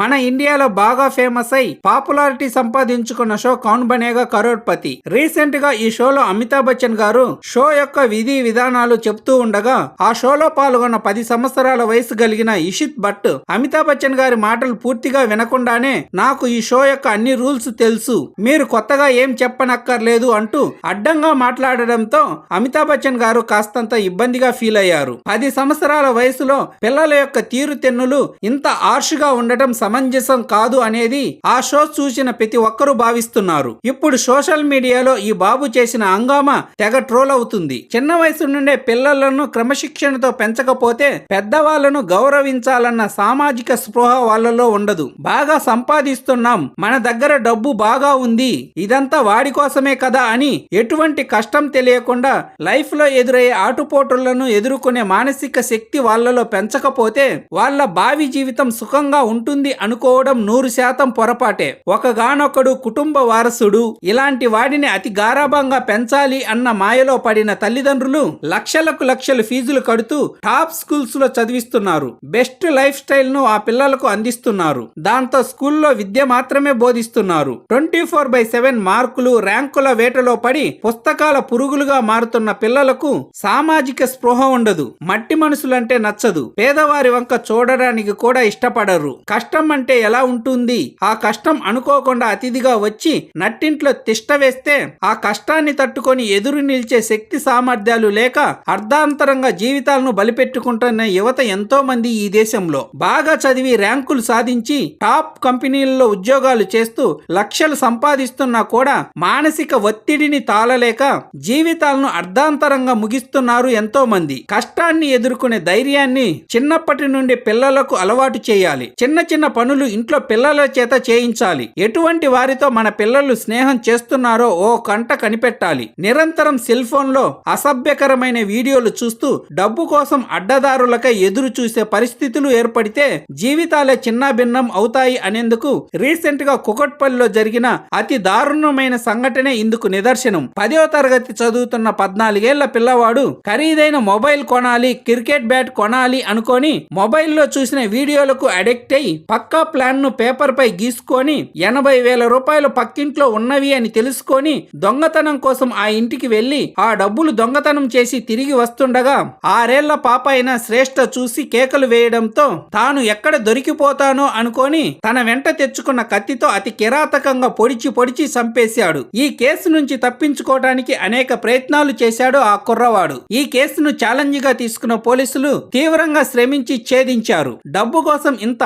మన ఇండియాలో బాగా ఫేమస్ అయి పాపులారిటీ సంపాదించుకున్న షో కౌన్ బనేగా కరోడ్పతి. రీసెంట్గా ఈ షోలో అమితాబ్ బచ్చన్ గారు షో యొక్క విధి విధానాలు చెప్తూ ఉండగా ఆ షోలో పాల్గొన్న పది సంవత్సరాల వయసు కలిగిన ఇషిత్ భట్ అమితాబ్ బచ్చన్ గారి మాటలు పూర్తిగా వినకుండానే నాకు ఈ షో యొక్క అన్ని రూల్స్ తెలుసు. మీరు కొత్తగా ఏం చెప్పనక్కర్లేదు అంటూ అడ్డంగా మాట్లాడడంతో అమితాబ్ బచ్చన్ గారు కాస్తంత ఇబ్బందిగా ఫీల్ అయ్యారు పది సంవత్సరాల వయసులో పిల్లల యొక్క తీరుతెన్నులు ఇంత ఆర్షుగా ఉండటం సమంజసం కాదు అనేది ఆ షో చూసిన ప్రతి ఒక్కరూ భావిస్తున్నారు. ఇప్పుడు సోషల్ మీడియాలో ఈ బాబు చేసిన హంగామా తెగ ట్రోల్ అవుతుంది. చిన్న వయసు నుండే పిల్లలను క్రమశిక్షణతో పెంచకపోతే పెద్దవాళ్ళను గౌరవించాలన్న సామాజిక స్పృహ వాళ్ళలో ఉండదు. బాగా సంపాదిస్తున్నాం. మన దగ్గర డబ్బు బాగా ఉంది. ఇదంతా వాడి కోసమే కదా అని ఎటువంటి కష్టం తెలియకుండా లైఫ్లో ఎదురయ్యే ఆటుపోటులను ఎదుర్కొనే మానసిక శక్తి వాళ్ళలో పెంచకపోతే వాళ్ళ భావి జీవితం సుఖంగా ఉంటుంది అనుకోవడం నూరు శాతం పొరపాటే. ఒకగానొకడు కుటుంబ వారసుడు ఇలాంటి వాడిని అతి గారాభంగా పెంచాలి అన్న మాయలో పడిన తల్లిదండ్రులు లక్షలకు లక్షలు ఫీజులు కడుతూ టాప్ స్కూల్స్లో చదివిస్తున్నారు. బెస్ట్ లైఫ్ స్టైల్ను ఆ పిల్లలకు అందిస్తున్నారు. దాంతో స్కూల్లో విద్య మాత్రమే బోధిస్తున్నారు. Twenty four by seven marks ర్యాంకుల వేటలో పడి పుస్తకాల పురుగులుగా మారుతున్న పిల్లలకు సామాజిక స్పృహ ఉండదు. మట్టి మనుషులంటే నచ్చదు. పేదవారి వంక చూడడానికి కూడా ఇష్టపడరు. కష్ట కష్టం అంటే ఎలా ఉంటుంది? ఆ కష్టం అనుకోకుండా అతిథిగా వచ్చి నట్టింట్లో తిష్ట వేస్తే ఆ కష్టాన్ని తట్టుకొని ఎదురు నిలిచే శక్తి సామర్థ్యాలు లేక అర్ధాంతరంగా జీవితాలను బలిపెట్టుకుంటున్న యువత ఎంతో మంది ఈ దేశంలో. బాగా చదివి ర్యాంకులు సాధించి టాప్ కంపెనీలలో ఉద్యోగాలు చేస్తూ లక్షలు సంపాదిస్తున్నా కూడా మానసిక ఒత్తిడిని తాళలేక జీవితాలను అర్ధాంతరంగా ముగిస్తున్నారు ఎంతో మంది కష్టాన్ని ఎదుర్కొనే ధైర్యాన్ని చిన్నప్పటి నుండి పిల్లలకు అలవాటు చేయాలి. చిన్న చిన్న పనులు ఇంట్లో పిల్లల చేత చేయించాలి. ఎటువంటి వారితో మన పిల్లలు స్నేహం చేస్తున్నారో ఓ కంట కనిపెట్టాలి. నిరంతరం సెల్ ఫోన్లో అసభ్యకరమైన వీడియోలు చూస్తూ డబ్బు కోసం అడ్డదారులకై ఎదురు చూసే పరిస్థితులు ఏర్పడితే జీవితాలే చిన్నాభిన్నం అవుతాయి అనేందుకు రీసెంట్గా కుకట్పల్లిలో జరిగిన అతి దారుణమైన సంఘటనే ఇందుకు నిదర్శనం. పదో తరగతి చదువుతున్న పద్నాలుగేళ్ళ పిల్లవాడు ఖరీదైన మొబైల్ కొనాలి క్రికెట్ బ్యాట్ కొనాలి అనుకొని మొబైల్లో చూసిన వీడియోలకు అడిక్ట్ అయి పక్కా ప్లాన్ను పేపర్ పై గీసుకొని ఎనభై వేల రూపాయలు పక్కింట్లో ఉన్నవి అని తెలుసుకొని దొంగతనం కోసం ఆ ఇంటికి వెళ్ళి ఆ డబ్బులు దొంగతనం చేసి తిరిగి వస్తుండగా ఆరేళ్ళ పాప అయిన శ్రేష్ఠ చూసి కేకలు వేయడంతో తాను ఎక్కడ దొరికిపోతానో అనుకొని తన వెంట తెచ్చుకున్న కత్తితో అతి కిరాతకంగా పొడిచి పొడిచి చంపేశాడు. ఈ కేసు నుంచి తప్పించుకోవడానికి అనేక ప్రయత్నాలు చేశాడు ఆ కుర్రవాడు. ఈ కేసును ఛాలెంజ్గా తీసుకున్న పోలీసులు తీవ్రంగా శ్రమించి ఛేదించారు. డబ్బు కోసం ఇంత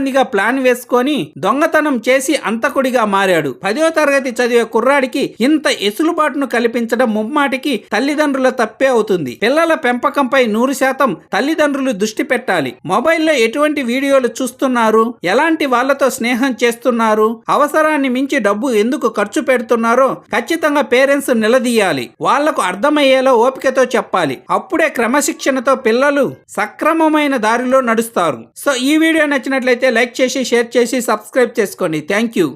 పగడ్బందీగా ప్లాన్ వేసుకొని దొంగతనం చేసి అంతకుడిగా మారాడు. పదో తరగతి చదివే కుర్రాడికి ఇంత ఎసులుబాటును కల్పించడం ముమ్మాటికి తల్లిదండ్రుల తప్పే అవుతుంది. పిల్లల పెంపకంపై నూరు శాతం తల్లిదండ్రులు దృష్టి పెట్టాలి. మొబైల్లో ఎటువంటి వీడియోలు చూస్తున్నారు? ఎలాంటి వాళ్ళతో స్నేహం చేస్తున్నారు? అవసరాన్ని మించి డబ్బు ఎందుకు ఖర్చు పెడుతున్నారో ఖచ్చితంగా పేరెంట్స్ నిలదీయాలి. వాళ్ళకు అర్థమయ్యేలా ఓపికతో చెప్పాలి. అప్పుడే క్రమశిక్షణతో పిల్లలు సక్రమమైన దారిలో నడుస్తారు. సో ఈ వీడియో నచ్చినట్లయితే లైక్ చేసి షేర్ చేసి సబ్స్క్రైబ్ చేసుకోండి. Thank you.